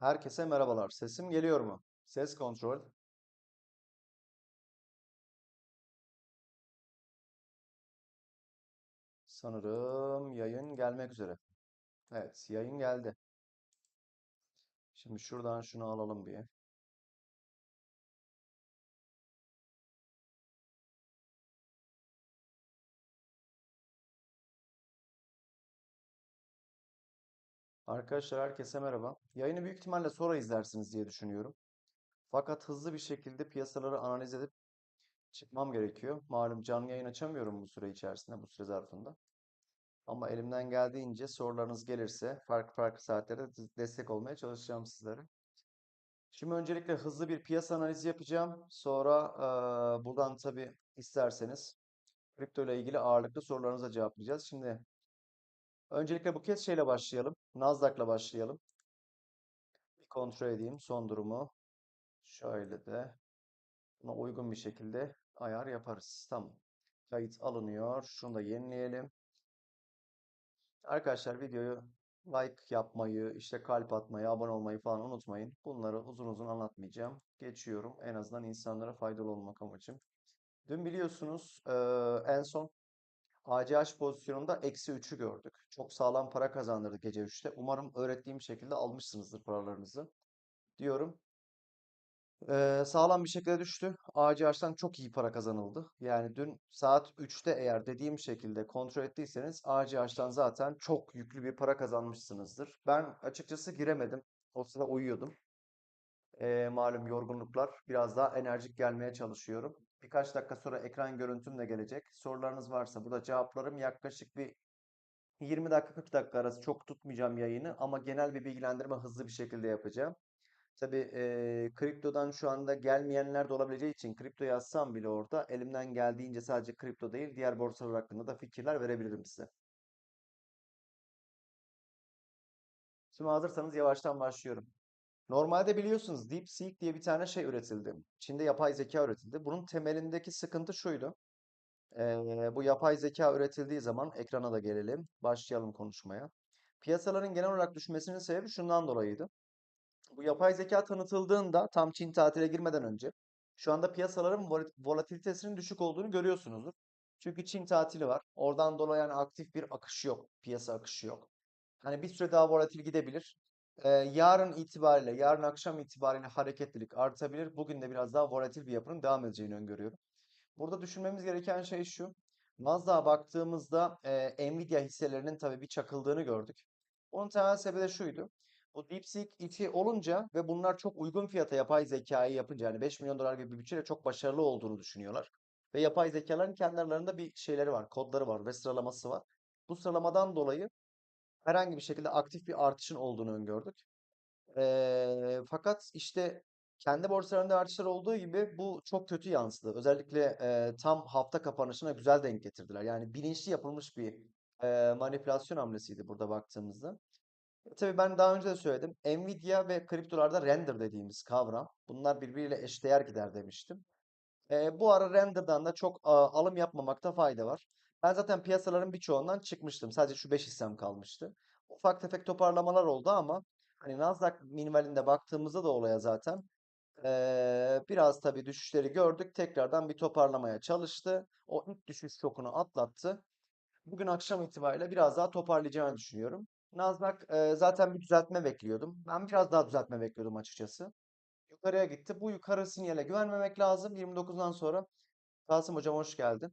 Herkese merhabalar. Sesim geliyor mu? Ses kontrol. Sanırım yayın gelmek üzere. Evet, yayın geldi. Şimdi şuradan şunu alalım bir. Arkadaşlar herkese merhaba. Yayını büyük ihtimalle sonra izlersiniz diye düşünüyorum. Fakat hızlı bir şekilde piyasaları analiz edip çıkmam gerekiyor. Malum canlı yayın açamıyorum bu süre içerisinde, bu süre zarfında. Ama elimden geldiğince sorularınız gelirse farklı farklı saatlerde de- destek olmaya çalışacağım sizlere. Şimdi öncelikle hızlı bir piyasa analizi yapacağım. Sonra eee, buradan tabii isterseniz kripto ile ilgili ağırlıklı sorularınıza cevaplayacağız. Şimdi öncelikle bu kez şeyle başlayalım. Nasdaq'la başlayalım. Bir kontrol edeyim son durumu. Şöyle de buna uygun bir şekilde ayar yaparız. Tamam. Kayıt alınıyor. Şunu da yenileyelim. Arkadaşlar videoyu like yapmayı, işte kalp atmayı, abone olmayı falan unutmayın. Bunları uzun uzun anlatmayacağım. Geçiyorum. En azından insanlara faydalı olmak amacım. Dün biliyorsunuz en son ACH pozisyonunda eksi 3'ü gördük. Çok sağlam para kazandırdık gece 3'te. Umarım öğrettiğim şekilde almışsınızdır paralarınızı diyorum. Eee, sağlam bir şekilde düştü. ACH'tan çok iyi para kazanıldı. Yani dün saat 3'te eğer dediğim şekilde kontrol ettiyseniz ACH'tan zaten çok yüklü bir para kazanmışsınızdır. Ben açıkçası giremedim. O sıra uyuyordum. Eee, malum yorgunluklar. Biraz daha enerjik gelmeye çalışıyorum. Birkaç dakika sonra ekran görüntüm de gelecek. Sorularınız varsa burada cevaplarım yaklaşık bir 20 dakika 40 dakika arası çok tutmayacağım yayını ama genel bir bilgilendirme hızlı bir şekilde yapacağım. Tabii eee, kriptodan şu anda gelmeyenler de olabileceği için kripto yazsam bile orada elimden geldiğince sadece kripto değil diğer borsalar hakkında da fikirler verebilirim size. Şimdi hazırsanız yavaştan başlıyorum. Normalde biliyorsunuz DeepSeek diye bir tane şey üretildi. Çin'de yapay zeka üretildi. Bunun temelindeki sıkıntı şuydu. Eee, bu yapay zeka üretildiği zaman ekrana da gelelim. Başlayalım konuşmaya. Piyasaların genel olarak düşmesinin sebebi şundan dolayıydı. Bu yapay zeka tanıtıldığında tam Çin tatile girmeden önce şu anda piyasaların vol- volatilitesinin düşük olduğunu görüyorsunuzdur. Çünkü Çin tatili var. Oradan dolayı yani aktif bir akış yok. Piyasa akışı yok. Hani bir süre daha volatil gidebilir. Ee, yarın itibariyle, yarın akşam itibariyle hareketlilik artabilir. Bugün de biraz daha volatil bir yapının devam edeceğini öngörüyorum. Burada düşünmemiz gereken şey şu. Nasdaq'a baktığımızda e, Nvidia hisselerinin tabii bir çakıldığını gördük. Onun temel sebebi de şuydu. Bu DeepSeek içi olunca ve bunlar çok uygun fiyata yapay zekayı yapınca yani 5 milyon dolar gibi bir bütçeyle çok başarılı olduğunu düşünüyorlar. Ve yapay zekaların kendi aralarında bir şeyleri var, kodları var ve sıralaması var. Bu sıralamadan dolayı herhangi bir şekilde aktif bir artışın olduğunu öngördük. Eee, fakat işte kendi borsalarında artışlar olduğu gibi bu çok kötü yansıdı. Özellikle eee, tam hafta kapanışına güzel denk getirdiler. Yani bilinçli yapılmış bir eee, manipülasyon hamlesiydi burada baktığımızda. E, Tabii ben daha önce de söyledim. Nvidia ve kriptolarda render dediğimiz kavram. Bunlar birbiriyle eşdeğer gider demiştim. E, bu ara render'dan da çok a, alım yapmamakta fayda var. Ben zaten piyasaların birçoğundan çıkmıştım. Sadece şu 5 hissem kalmıştı. Ufak tefek toparlamalar oldu ama hani Nasdaq minimalinde baktığımızda da olaya zaten e, biraz tabii düşüşleri gördük. Tekrardan bir toparlamaya çalıştı. O ilk düşüş şokunu atlattı. Bugün akşam itibariyle biraz daha toparlayacağını düşünüyorum. Nasdaq e, zaten bir düzeltme bekliyordum. Ben biraz daha düzeltme bekliyordum açıkçası. Yukarıya gitti. Bu yukarı sinyale güvenmemek lazım. 29'dan sonra Kasım hocam hoş geldin.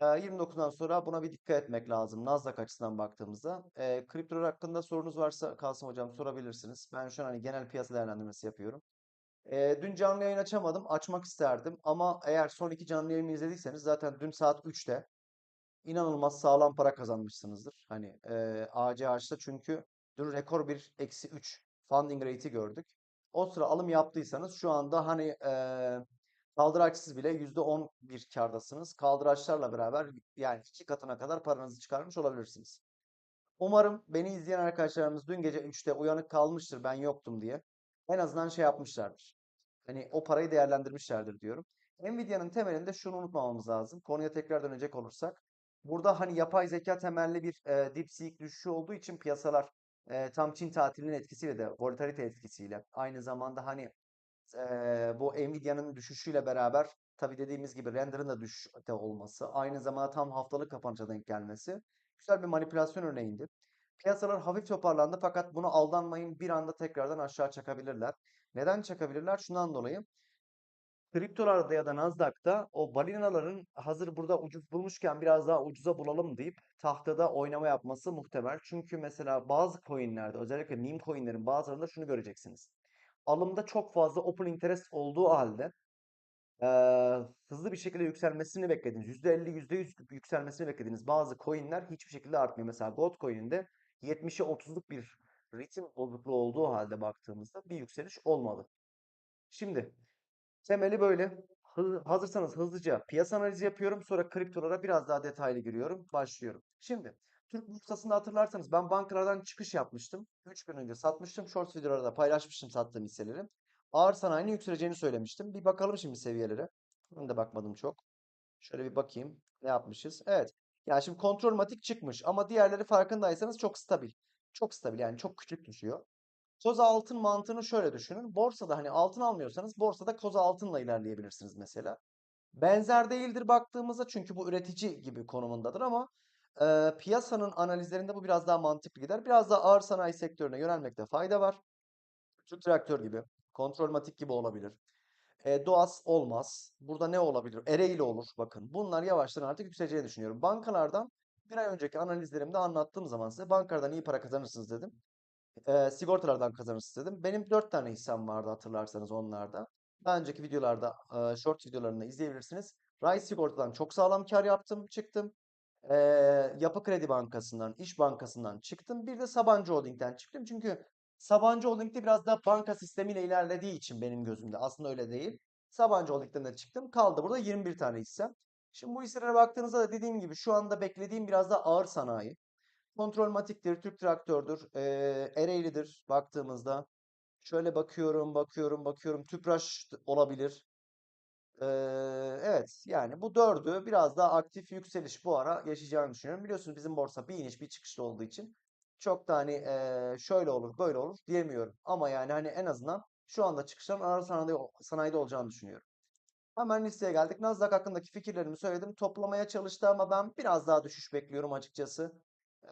Ee, 29'dan sonra buna bir dikkat etmek lazım. Nasdaq açısından baktığımızda. Ee, kriptolar hakkında sorunuz varsa Kasım hocam sorabilirsiniz. Ben şu an hani genel piyasa değerlendirmesi yapıyorum. Ee, dün canlı yayın açamadım. Açmak isterdim. Ama eğer son iki canlı yayını izlediyseniz zaten dün saat 3'te inanılmaz sağlam para kazanmışsınızdır. Hani e, ACH'da çünkü dün rekor bir eksi 3 funding rate'i gördük. O sıra alım yaptıysanız şu anda hani e, kaldıraçsız bile %10 bir kârdasınız. Kaldıraçlarla beraber yani iki katına kadar paranızı çıkarmış olabilirsiniz. Umarım beni izleyen arkadaşlarımız dün gece 3'te uyanık kalmıştır ben yoktum diye. En azından şey yapmışlardır. Hani o parayı değerlendirmişlerdir diyorum. Nvidia'nın temelinde şunu unutmamamız lazım. Konuya tekrar dönecek olursak. Burada hani yapay zeka temelli bir e, DeepSeek düşüşü olduğu için piyasalar e, tam Çin tatilinin etkisiyle de volatilite etkisiyle aynı zamanda hani e, bu Nvidia'nın düşüşüyle beraber tabii dediğimiz gibi render'ın da düşüşte olması aynı zamanda tam haftalık kapanışa denk gelmesi güzel bir manipülasyon örneğiydi. Piyasalar hafif toparlandı fakat bunu aldanmayın bir anda tekrardan aşağı çakabilirler. Neden çakabilirler? Şundan dolayı kriptolarda ya da Nasdaq'ta o balinaların hazır burada ucuz bulmuşken biraz daha ucuza bulalım deyip tahtada oynama yapması muhtemel. Çünkü mesela bazı coinlerde özellikle meme coinlerin bazılarında şunu göreceksiniz. Alımda çok fazla open interest olduğu halde eee, hızlı bir şekilde yükselmesini beklediğiniz, %50, %100 yükselmesini beklediğiniz bazı coinler hiçbir şekilde artmıyor. Mesela Gold coin'inde 70'e 30'luk bir ritim bozukluğu olduğu halde baktığımızda bir yükseliş olmadı. Şimdi temeli böyle. Hazırsanız hızlıca piyasa analizi yapıyorum. Sonra kriptolara biraz daha detaylı giriyorum. Başlıyorum. Şimdi Türk borsasında hatırlarsanız ben bankalardan çıkış yapmıştım. 3 gün önce satmıştım. Shorts videolarda paylaşmıştım sattığım hisseleri. Ağır sanayinin yükseleceğini söylemiştim. Bir bakalım şimdi seviyelere. Ben de bakmadım çok. Şöyle bir bakayım. Ne yapmışız? Evet. Yani şimdi kontrol matik çıkmış ama diğerleri farkındaysanız çok stabil. Çok stabil yani çok küçük düşüyor. Koza altın mantığını şöyle düşünün. Borsada hani altın almıyorsanız borsada koza altınla ilerleyebilirsiniz mesela. Benzer değildir baktığımızda çünkü bu üretici gibi konumundadır ama e, piyasanın analizlerinde bu biraz daha mantıklı gider. Biraz daha ağır sanayi sektörüne yönelmekte fayda var. Türk traktör gibi, kontrolmatik gibi olabilir. E, Doğas olmaz. Burada ne olabilir? Ereğli olur bakın. Bunlar yavaştan artık yükseleceğini düşünüyorum. Bankalardan bir ay önceki analizlerimde anlattığım zaman size bankalardan iyi para kazanırsınız dedim. E, sigortalardan kazanırsınız dedim. Benim 4 tane hissem vardı hatırlarsanız onlarda. Daha önceki videolarda, e, short videolarını izleyebilirsiniz. Ray Sigorta'dan çok sağlam kar yaptım, çıktım. E, Yapı Kredi Bankası'ndan, İş Bankası'ndan çıktım. Bir de Sabancı Holding'den çıktım. Çünkü Sabancı Holding'de biraz daha banka sistemiyle ilerlediği için benim gözümde. Aslında öyle değil. Sabancı Holding'den de çıktım. Kaldı burada 21 tane hissem. Şimdi bu hisselere baktığınızda da dediğim gibi şu anda beklediğim biraz daha ağır sanayi. Kontrolmatiktir, Türk Traktör'dür, eee Ereğli'dir baktığımızda. Şöyle bakıyorum, bakıyorum, bakıyorum. Tüpraş olabilir. Evet yani bu dördü biraz daha aktif yükseliş bu ara yaşayacağını düşünüyorum. Biliyorsunuz bizim borsa bir iniş bir çıkışlı olduğu için çok da hani eee, şöyle olur böyle olur diyemiyorum. Ama yani hani en azından şu anda çıkışların ağır sanayide, sanayide olacağını düşünüyorum. Hemen listeye geldik. Nasdaq hakkındaki fikirlerimi söyledim. Toplamaya çalıştı ama ben biraz daha düşüş bekliyorum açıkçası.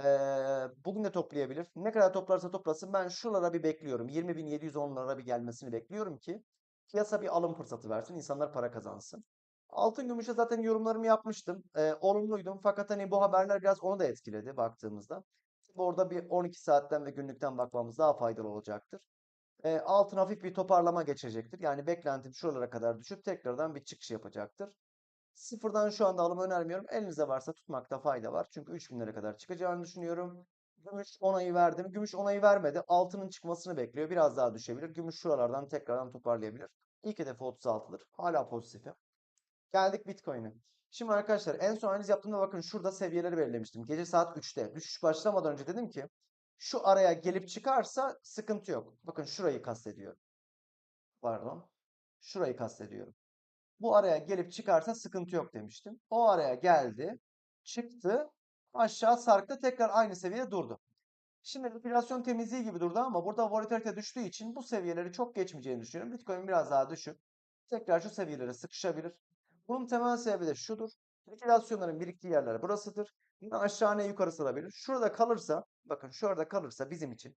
Ee, bugün de toplayabilir. Ne kadar toplarsa toplasın ben şuralara bir bekliyorum. 20.710'lara bir gelmesini bekliyorum ki piyasa bir alım fırsatı versin. insanlar para kazansın. Altın gümüşe zaten yorumlarımı yapmıştım. Ee, olumluydum fakat hani bu haberler biraz onu da etkiledi baktığımızda. Orada bir 12 saatten ve günlükten bakmamız daha faydalı olacaktır. E, altın hafif bir toparlama geçecektir. Yani beklentim şuralara kadar düşüp tekrardan bir çıkış yapacaktır. Sıfırdan şu anda alım önermiyorum. Elinizde varsa tutmakta fayda var. Çünkü 3000'lere kadar çıkacağını düşünüyorum. Gümüş onayı verdi mi? Gümüş onayı vermedi. Altının çıkmasını bekliyor. Biraz daha düşebilir. Gümüş şuralardan tekrardan toparlayabilir. İlk hedefi 36'dır. Hala pozitifim. Geldik Bitcoin'e. Şimdi arkadaşlar en son analiz yaptığımda bakın şurada seviyeleri belirlemiştim. Gece saat 3'te. Düşüş başlamadan önce dedim ki şu araya gelip çıkarsa sıkıntı yok. Bakın şurayı kastediyorum. Pardon. Şurayı kastediyorum. Bu araya gelip çıkarsa sıkıntı yok demiştim. O araya geldi. Çıktı. Aşağı sarktı. Tekrar aynı seviyede durdu. Şimdi likidasyon temizliği gibi durdu ama burada volatilite düştüğü için bu seviyeleri çok geçmeyeceğini düşünüyorum. Bitcoin biraz daha düşük. Tekrar şu seviyelere sıkışabilir. Bunun temel sebebi de şudur. Liküdasyonların biriktiği yerler burasıdır. Yine aşağı ne yukarı sarabilir. Şurada kalırsa, bakın şurada kalırsa bizim için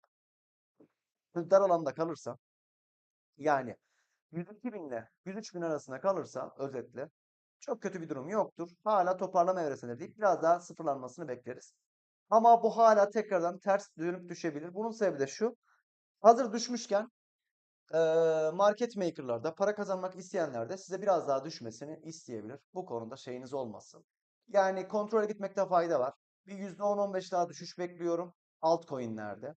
dar alanda kalırsa yani 102 bin ile 103 bin arasında kalırsa özetle çok kötü bir durum yoktur. Hala toparlama evresinde değil. Biraz daha sıfırlanmasını bekleriz. Ama bu hala tekrardan ters dönüp düşebilir. Bunun sebebi de şu. Hazır düşmüşken market maker'larda para kazanmak isteyenler de size biraz daha düşmesini isteyebilir. Bu konuda şeyiniz olmasın. Yani kontrole gitmekte fayda var. Bir %10-15 daha düşüş bekliyorum altcoin'lerde.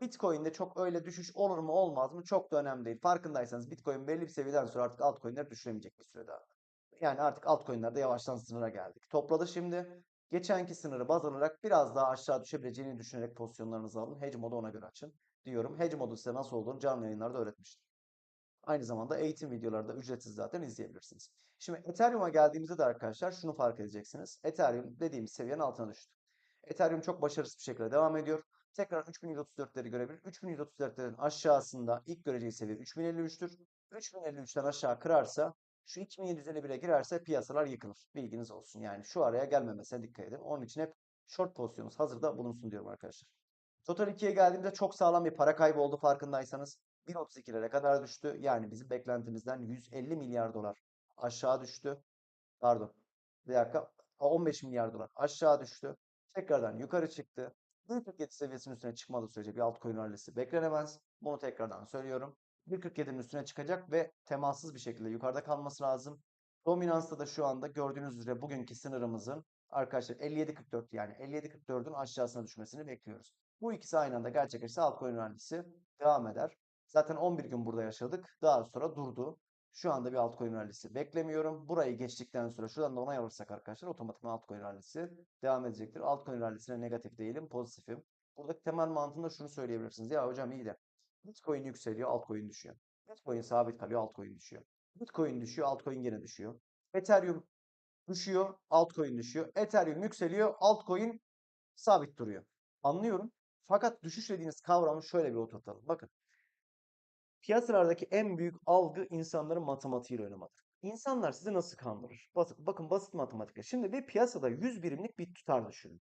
Bitcoin'de çok öyle düşüş olur mu olmaz mı çok da önemli değil. Farkındaysanız Bitcoin belli bir seviyeden sonra artık altcoin'ler düşüremeyecek bir süre daha. Yani artık altcoin'lerde yavaştan sınıra geldik. Topladı şimdi. Geçenki sınırı baz alarak biraz daha aşağı düşebileceğini düşünerek pozisyonlarınızı alın. Hedge modu ona göre açın diyorum. Hedge modu size nasıl olduğunu canlı yayınlarda öğretmiştim. Aynı zamanda eğitim videoları da ücretsiz zaten izleyebilirsiniz. Şimdi Ethereum'a geldiğimizde de arkadaşlar şunu fark edeceksiniz. Ethereum dediğimiz seviyenin altına düştü. Ethereum çok başarısız bir şekilde devam ediyor. tekrar 3134'leri görebilir. 3134'lerin aşağısında ilk göreceği seviye 3053'tür. 3053'ten aşağı kırarsa şu 2751'e girerse piyasalar yıkılır. Bilginiz olsun. Yani şu araya gelmemesine dikkat edin. Onun için hep short pozisyonunuz hazırda bulunsun diyorum arkadaşlar. Total 2'ye geldiğimde çok sağlam bir para kaybı oldu farkındaysanız. 1.32'lere kadar düştü. Yani bizim beklentimizden 150 milyar dolar aşağı düştü. Pardon. Bir dakika. 15 milyar dolar aşağı düştü. Tekrardan yukarı çıktı. 1.47 seviyesinin üstüne çıkmadığı sürece bir altcoin rallisi beklenemez. Bunu tekrardan söylüyorum. 1.47'nin üstüne çıkacak ve temassız bir şekilde yukarıda kalması lazım. Dominansta da şu anda gördüğünüz üzere bugünkü sınırımızın arkadaşlar 57.44 yani 57.44'ün aşağısına düşmesini bekliyoruz. Bu ikisi aynı anda gerçekleşirse altcoin rallisi devam eder. Zaten 11 gün burada yaşadık. Daha sonra durdu. Şu anda bir altcoin rallisi beklemiyorum. Burayı geçtikten sonra şuradan da onay alırsak arkadaşlar otomatikman altcoin rallisi devam edecektir. Altcoin rallisine negatif değilim, pozitifim. Buradaki temel mantığında şunu söyleyebilirsiniz. Ya hocam iyi de Bitcoin yükseliyor, altcoin düşüyor. Bitcoin sabit kalıyor, altcoin düşüyor. Bitcoin düşüyor, altcoin gene düşüyor. Ethereum düşüyor, altcoin düşüyor. Ethereum yükseliyor, altcoin sabit duruyor. Anlıyorum. Fakat düşüş dediğiniz kavramı şöyle bir oturtalım. Bakın. Piyasalardaki en büyük algı insanların matematiğiyle oynamadır. İnsanlar sizi nasıl kandırır? Basit, bakın basit matematikle. Şimdi bir piyasada 100 birimlik bir tutar düşünün.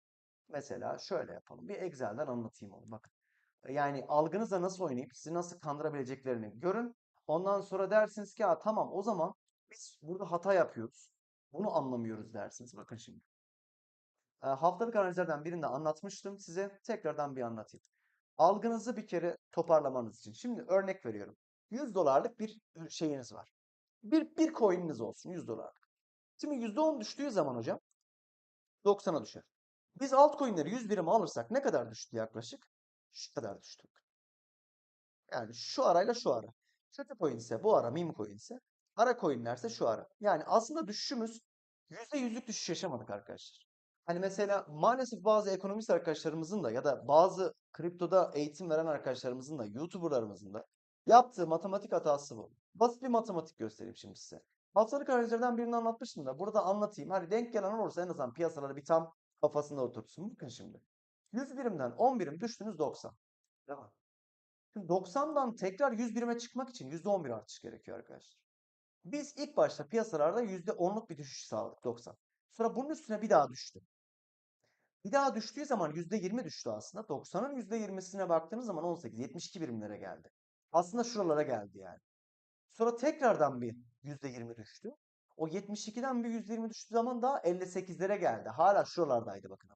Mesela şöyle yapalım. Bir Excel'den anlatayım onu. Bakın. Yani algınızla nasıl oynayıp sizi nasıl kandırabileceklerini görün. Ondan sonra dersiniz ki tamam o zaman biz burada hata yapıyoruz. Bunu anlamıyoruz dersiniz. Bakın şimdi. E, haftalık analizlerden birinde anlatmıştım size. Tekrardan bir anlatayım. Algınızı bir kere toparlamanız için. Şimdi örnek veriyorum. 100 dolarlık bir şeyiniz var. Bir, bir coin'iniz olsun 100 dolarlık. Şimdi %10 düştüğü zaman hocam 90'a düşer. Biz altcoin'leri 100 birim alırsak ne kadar düştü yaklaşık? Şu kadar düştü. Yani şu arayla şu ara. Kötü coin ise bu ara, meme coin ise ara coinlerse şu ara. Yani aslında düşüşümüz %100'lük düşüş yaşamadık arkadaşlar. Hani mesela maalesef bazı ekonomist arkadaşlarımızın da ya da bazı kriptoda eğitim veren arkadaşlarımızın da YouTuber'larımızın da yaptığı matematik hatası bu. Basit bir matematik göstereyim şimdi size. Haftalık analizlerden birini anlatmıştım da burada anlatayım. Hani denk gelen olursa en azından piyasaları bir tam kafasında oturtsun. Bakın şimdi. 100 birimden 10 birim düştünüz 90. Devam. Şimdi 90'dan tekrar 100 birime çıkmak için %11 artış gerekiyor arkadaşlar. Biz ilk başta piyasalarda %10'luk bir düşüş sağladık 90. Sonra bunun üstüne bir daha düştü. Bir daha düştüğü zaman %20 düştü aslında. 90'ın %20'sine baktığınız zaman 18, 72 birimlere geldi. Aslında şuralara geldi yani. Sonra tekrardan bir %20 düştü. O 72'den bir %20 düştüğü zaman daha 58'lere geldi. Hala şuralardaydı bakın.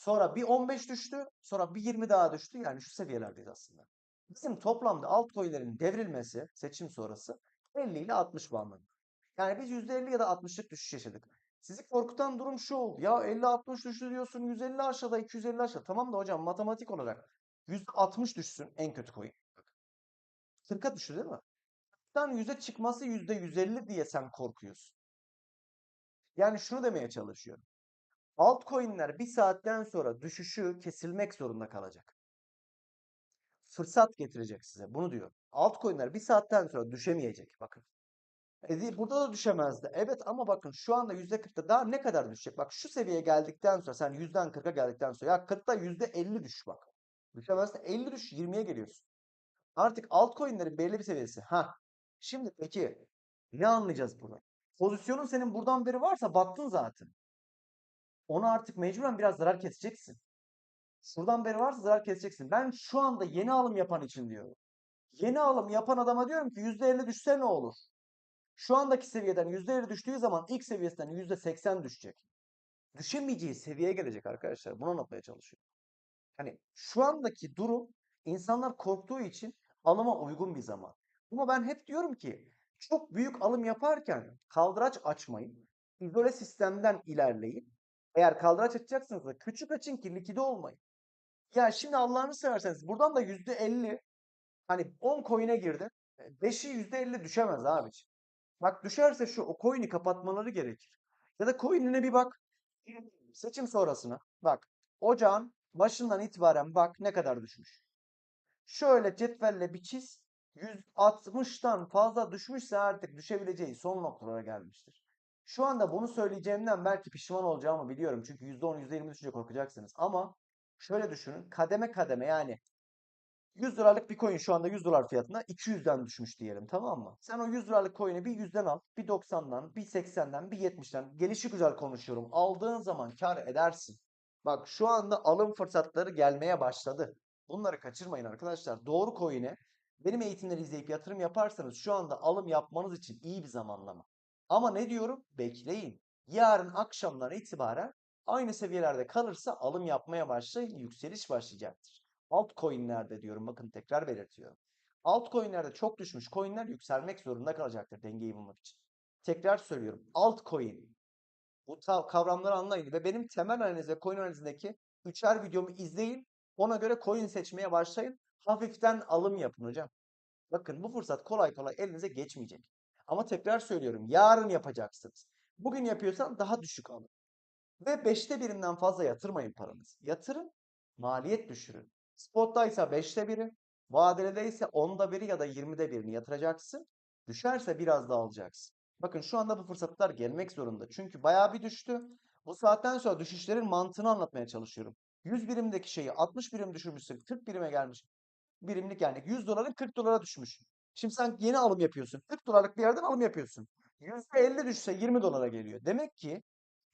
Sonra bir 15 düştü. Sonra bir 20 daha düştü. Yani şu seviyelerdeyiz aslında. Bizim toplamda altcoin'lerin devrilmesi seçim sonrası 50 ile 60 bandında. Yani biz %50 ya da 60'lık düşüş yaşadık. Sizi korkutan durum şu oldu. Ya 50-60 düştü diyorsun 150 aşağıda 250 aşağı. Tamam da hocam matematik olarak %60 düşsün en kötü coin. 40'a düştü değil mi? 40'tan 100'e çıkması %150 diye sen korkuyorsun. Yani şunu demeye çalışıyorum. Altcoin'ler bir saatten sonra düşüşü kesilmek zorunda kalacak. Fırsat getirecek size. Bunu diyor. Altcoin'ler bir saatten sonra düşemeyecek. Bakın. E, burada da düşemezdi. Evet ama bakın şu anda %40'da daha ne kadar düşecek? Bak şu seviyeye geldikten sonra sen %'den 40'a geldikten sonra ya 40'ta %50 düş bak. Düşemezse 50 düş 20'ye geliyorsun. Artık altcoin'lerin belli bir seviyesi. Ha. Şimdi peki ne anlayacağız burada? Pozisyonun senin buradan beri varsa battın zaten. Onu artık mecburen biraz zarar keseceksin. Şuradan beri varsa zarar keseceksin. Ben şu anda yeni alım yapan için diyorum. Yeni alım yapan adama diyorum ki %50 düşse ne olur? Şu andaki seviyeden %50 düştüğü zaman ilk seviyesinden %80 düşecek. Düşemeyeceği seviyeye gelecek arkadaşlar. Bunu anlatmaya çalışıyorum. Hani şu andaki durum insanlar korktuğu için alıma uygun bir zaman. Ama ben hep diyorum ki çok büyük alım yaparken kaldıraç açmayın. İzole sistemden ilerleyin. Eğer kaldıraç açacaksınız da küçük açın ki likide olmayın. Ya şimdi Allah'ını severseniz buradan da %50 hani 10 coin'e girdi. 5'i %50 düşemez abiciğim. Bak düşerse şu o coin'i kapatmaları gerekir. Ya da coin'ine bir bak. Seçim sonrasına. Bak. Ocağın başından itibaren bak ne kadar düşmüş. Şöyle cetvelle bir çiz. 160'tan fazla düşmüşse artık düşebileceği son noktalara gelmiştir. Şu anda bunu söyleyeceğimden belki pişman olacağımı biliyorum. Çünkü %10, %20 düşünce korkacaksınız. Ama Şöyle düşünün. Kademe kademe yani 100 dolarlık bir coin şu anda 100 dolar fiyatına 200'den düşmüş diyelim tamam mı? Sen o 100 dolarlık coin'i bir 100'den al, bir 90'dan, bir 80'den, bir 70'ten. Gelişi güzel konuşuyorum. Aldığın zaman kar edersin. Bak şu anda alım fırsatları gelmeye başladı. Bunları kaçırmayın arkadaşlar. Doğru coin'e benim eğitimleri izleyip yatırım yaparsanız şu anda alım yapmanız için iyi bir zamanlama. Ama ne diyorum? Bekleyin. Yarın akşamdan itibaren aynı seviyelerde kalırsa alım yapmaya başlayın. Yükseliş başlayacaktır. Altcoin'lerde diyorum bakın tekrar belirtiyorum. Altcoin'lerde çok düşmüş coin'ler yükselmek zorunda kalacaktır dengeyi bulmak için. Tekrar söylüyorum. Altcoin. Bu kavramları anlayın ve benim temel analiz ve coin analizindeki üçer videomu izleyin. Ona göre coin seçmeye başlayın. Hafiften alım yapın hocam. Bakın bu fırsat kolay kolay elinize geçmeyecek. Ama tekrar söylüyorum. Yarın yapacaksınız. Bugün yapıyorsan daha düşük alın. Ve beşte birinden fazla yatırmayın paranızı. Yatırın, maliyet düşürün. Spot'taysa beşte biri, vadede ise onda biri ya da 20'de birini yatıracaksın. Düşerse biraz daha alacaksın. Bakın şu anda bu fırsatlar gelmek zorunda. Çünkü bayağı bir düştü. Bu saatten sonra düşüşlerin mantığını anlatmaya çalışıyorum. 100 birimdeki şeyi 60 birim düşürmüşsün, 40 birime gelmiş. Birimlik yani 100 doların 40 dolara düşmüş. Şimdi sen yeni alım yapıyorsun. 40 dolarlık bir yerden alım yapıyorsun. %50 düşse 20 dolara geliyor. Demek ki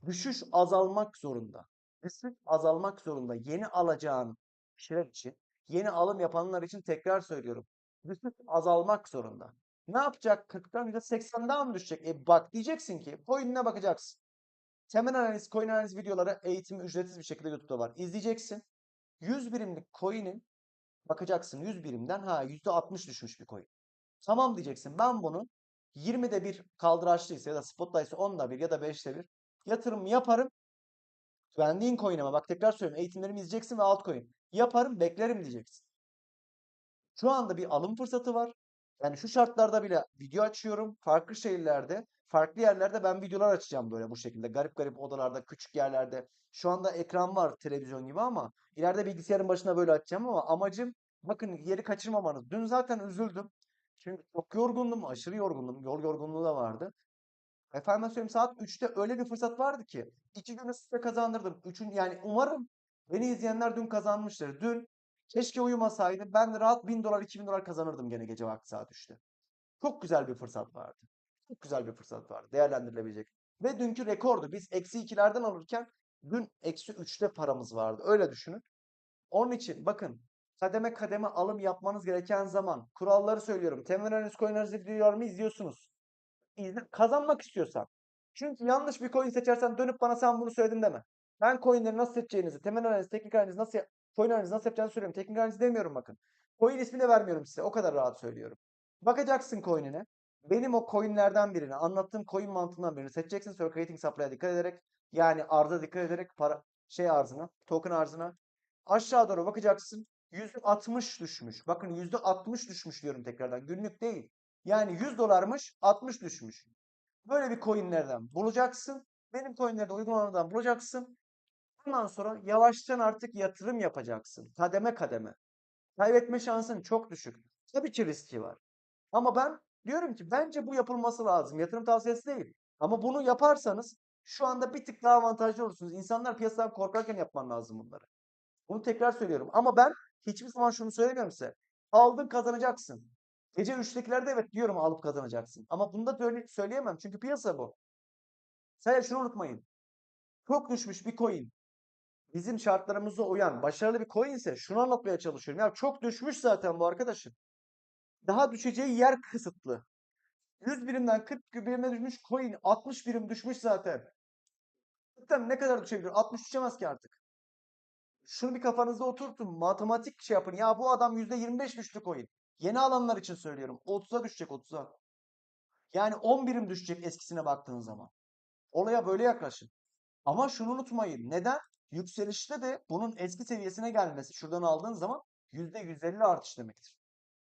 düşüş azalmak zorunda. Düşüş azalmak zorunda. Yeni alacağın kişiler için, yeni alım yapanlar için tekrar söylüyorum. Düşüş azalmak zorunda. Ne yapacak? 40'tan %80 daha mı düşecek? E bak diyeceksin ki coin'ine bakacaksın. Temel analiz, coin analiz videoları eğitimi ücretsiz bir şekilde YouTube'da var. İzleyeceksin. 100 birimlik coin'in bakacaksın 100 birimden ha %60 düşmüş bir coin. Tamam diyeceksin. Ben bunu 20'de bir kaldıraçlıysa ya da spot'taysa 10'da bir ya da 5'te bir yatırım yaparım. Güvendiğin coin ama bak tekrar söylüyorum. Eğitimlerimi izleyeceksin ve altcoin. Yaparım beklerim diyeceksin. Şu anda bir alım fırsatı var. Yani şu şartlarda bile video açıyorum. Farklı şehirlerde, farklı yerlerde ben videolar açacağım böyle bu şekilde. Garip garip odalarda, küçük yerlerde. Şu anda ekran var televizyon gibi ama ileride bilgisayarın başına böyle açacağım ama amacım bakın yeri kaçırmamanız. Dün zaten üzüldüm. Çünkü çok yorgundum, aşırı yorgundum. Yol yorgunluğu da vardı. Efendim söyleyeyim saat 3'te öyle bir fırsat vardı ki iki günü size kazandırdım. Üçün yani umarım beni izleyenler dün kazanmıştır. Dün keşke uyumasaydım. Ben rahat 1000 dolar 2000 dolar kazanırdım gene gece vakti saat 3'te. Çok güzel bir fırsat vardı. Çok güzel bir fırsat vardı. Değerlendirilebilecek. Ve dünkü rekordu. Biz eksi 2'lerden alırken dün eksi 3'te paramız vardı. Öyle düşünün. Onun için bakın kademe kademe alım yapmanız gereken zaman. Kuralları söylüyorum. Temel analiz coin analiz videolarımı izliyorsunuz. İzle, kazanmak istiyorsan. Çünkü yanlış bir coin seçersen dönüp bana sen bunu söyledin deme. Ben coinleri nasıl seçeceğinizi, temel analiz, teknik analiz nasıl coin analiz nasıl yapacağını söylüyorum. Teknik analiz demiyorum bakın. Coin ismi de vermiyorum size. O kadar rahat söylüyorum. Bakacaksın coin'ine. Benim o coin'lerden birini, anlattığım coin mantığından birini seçeceksin. Sonra creating supply'a dikkat ederek yani arza dikkat ederek para şey arzına, token arzına aşağı doğru bakacaksın. %60 düşmüş. Bakın %60 düşmüş diyorum tekrardan. Günlük değil. Yani 100 dolarmış 60 düşmüş. Böyle bir coinlerden bulacaksın. Benim coinlerde uygulamadan bulacaksın. Ondan sonra yavaştan artık yatırım yapacaksın. Kademe kademe. Kaybetme şansın çok düşük. Tabii ki riski var. Ama ben diyorum ki bence bu yapılması lazım. Yatırım tavsiyesi değil. Ama bunu yaparsanız şu anda bir tık daha avantajlı olursunuz. İnsanlar piyasadan korkarken yapman lazım bunları. Bunu tekrar söylüyorum. Ama ben hiçbir zaman şunu söylemiyorum size. Aldın kazanacaksın. Gece 3'tekilerde evet diyorum alıp kazanacaksın. Ama bunu da söyle- söyleyemem. Çünkü piyasa bu. Sadece şunu unutmayın. Çok düşmüş bir coin. Bizim şartlarımıza uyan başarılı bir coin ise şunu anlatmaya çalışıyorum. Ya çok düşmüş zaten bu arkadaşın. Daha düşeceği yer kısıtlı. 100 birimden 40 birime düşmüş coin 60 birim düşmüş zaten. Zaten ne kadar düşebilir? 60 düşemez ki artık. Şunu bir kafanızda oturtun. Matematik şey yapın. Ya bu adam %25 düştü coin. Yeni alanlar için söylüyorum. 30'a düşecek 30'a. Yani 10 birim düşecek eskisine baktığın zaman. Olaya böyle yaklaşın. Ama şunu unutmayın. Neden? Yükselişte de bunun eski seviyesine gelmesi şuradan aldığın zaman %150 artış demektir.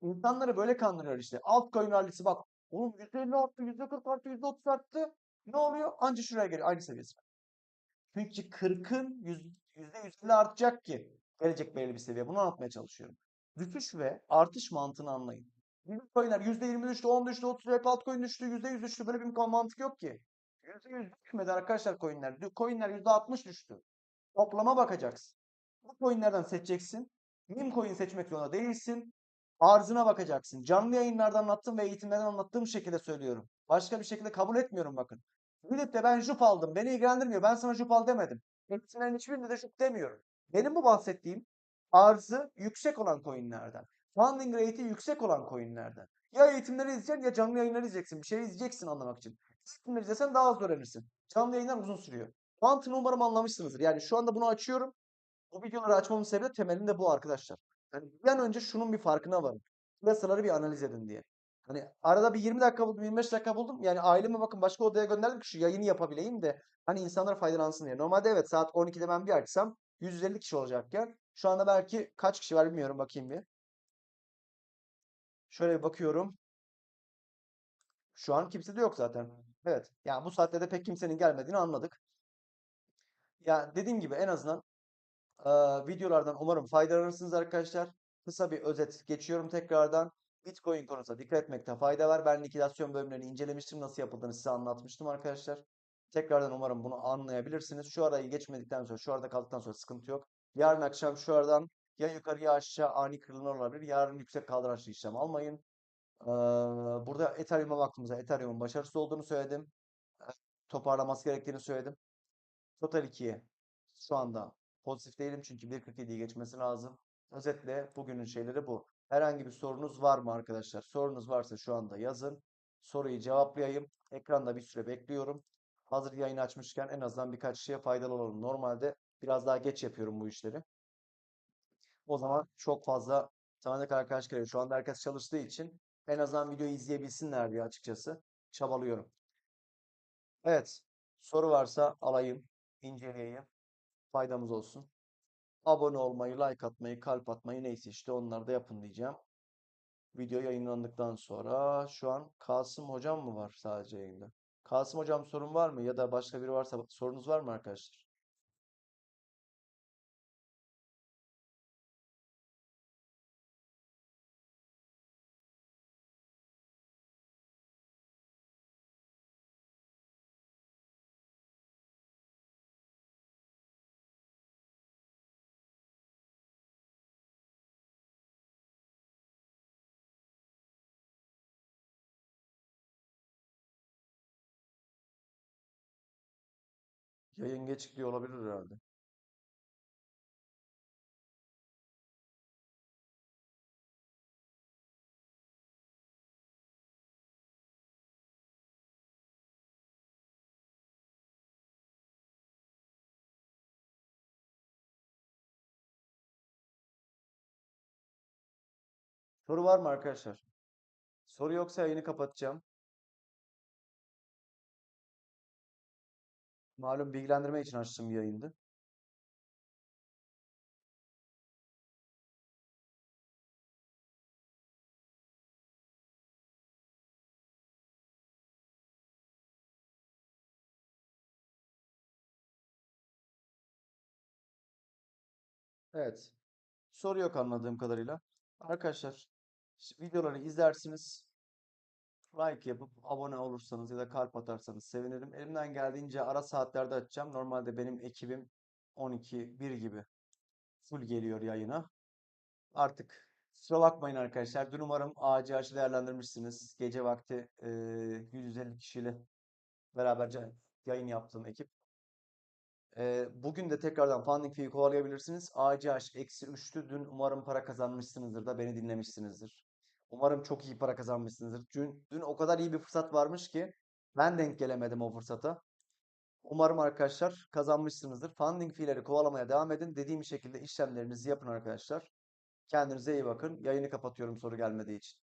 İnsanları böyle kandırıyorlar işte. Altcoin rallisi bak. Oğlum %50 arttı, %40 arttı, %30 arttı. Ne oluyor? Anca şuraya geliyor. Aynı seviyesi. Çünkü 40'ın %150 artacak ki gelecek belirli bir seviye. Bunu anlatmaya çalışıyorum. Düşüş ve artış mantığını anlayın. Bizim coinler %20 düştü, 10 düştü, 30 hep altcoin düştü, %100 düştü. Böyle bir mantık yok ki. %100 düşmedi arkadaşlar coinler. Coinler %60 düştü. Toplama bakacaksın. Bu coinlerden seçeceksin. Meme coin seçmek zorunda değilsin. Arzına bakacaksın. Canlı yayınlarda anlattığım ve eğitimlerden anlattığım şekilde söylüyorum. Başka bir şekilde kabul etmiyorum bakın. Gidip de ben jup aldım. Beni ilgilendirmiyor. Ben sana jup al demedim. Eğitimlerin hiçbirinde de jup demiyorum. Benim bu bahsettiğim arzı yüksek olan coinlerden. Funding rate'i yüksek olan coinlerden. Ya eğitimleri izleyeceksin ya canlı yayınları izleyeceksin. Bir şey izleyeceksin anlamak için. Eğitimleri izlesen daha az öğrenirsin. Canlı yayınlar uzun sürüyor. Mantığını umarım anlamışsınızdır. Yani şu anda bunu açıyorum. Bu videoları açmamın sebebi temelinde bu arkadaşlar. Yani bir an önce şunun bir farkına varın. Piyasaları bir analiz edin diye. Hani arada bir 20 dakika buldum, 25 dakika buldum. Yani aileme bakın başka odaya gönderdim ki şu yayını yapabileyim de hani insanlar faydalansın diye. Normalde evet saat 12'de ben bir açsam 150 kişi olacakken şu anda belki kaç kişi var bilmiyorum bakayım bir. Şöyle bir bakıyorum. Şu an kimse de yok zaten. Evet. Yani bu saatte de pek kimsenin gelmediğini anladık. Ya dediğim gibi en azından eee, videolardan umarım faydalanırsınız arkadaşlar. Kısa bir özet geçiyorum tekrardan. Bitcoin konusunda dikkat etmekte fayda var. Ben likidasyon bölümlerini incelemiştim. Nasıl yapıldığını size anlatmıştım arkadaşlar. Tekrardan umarım bunu anlayabilirsiniz. Şu arayı geçmedikten sonra, şu arada kaldıktan sonra sıkıntı yok. Yarın akşam şu aradan ya yukarı ya aşağı ani kırılmalar olabilir. Yarın yüksek kaldıraçlı işlem almayın. Eee, burada Ethereum'a baktığımızda Ethereum'un başarısız olduğunu söyledim. Toparlaması gerektiğini söyledim. Total 2'ye şu anda pozitif değilim çünkü 1.47'yi geçmesi lazım. Özetle bugünün şeyleri bu. Herhangi bir sorunuz var mı arkadaşlar? Sorunuz varsa şu anda yazın. Soruyu cevaplayayım. Ekranda bir süre bekliyorum. Hazır yayını açmışken en azından birkaç şeye faydalı olalım. Normalde biraz daha geç yapıyorum bu işleri. O zaman çok fazla tanıdık arkadaş geliyor. Şu anda herkes çalıştığı için en azından videoyu izleyebilsinler diye açıkçası çabalıyorum. Evet. Soru varsa alayım, inceleyeyim. Faydamız olsun. Abone olmayı, like atmayı, kalp atmayı neyse işte onları da yapın diyeceğim. Video yayınlandıktan sonra şu an Kasım hocam mı var sadece yayında? Kasım hocam sorun var mı? Ya da başka biri varsa sorunuz var mı arkadaşlar? Yayın geçikliği olabilir herhalde. Soru var mı arkadaşlar? Soru yoksa yayını kapatacağım. Malum bilgilendirme için açtığım bir yayındı. Evet. Soru yok anladığım kadarıyla. Arkadaşlar videoları izlersiniz. Like yapıp abone olursanız ya da kalp atarsanız sevinirim. Elimden geldiğince ara saatlerde açacağım. Normalde benim ekibim 12, 1 gibi full geliyor yayına. Artık kusura bakmayın arkadaşlar. Dün umarım ACH'ı değerlendirmişsiniz. Gece vakti e, 150 kişiyle beraberce yayın yaptığım ekip. E, bugün de tekrardan funding fee'yi kovalayabilirsiniz. ACH eksi 3'tü. Dün umarım para kazanmışsınızdır da beni dinlemişsinizdir. Umarım çok iyi para kazanmışsınızdır. Dün, dün o kadar iyi bir fırsat varmış ki ben denk gelemedim o fırsata. Umarım arkadaşlar kazanmışsınızdır. Funding fee'leri kovalamaya devam edin. Dediğim şekilde işlemlerinizi yapın arkadaşlar. Kendinize iyi bakın. Yayını kapatıyorum soru gelmediği için.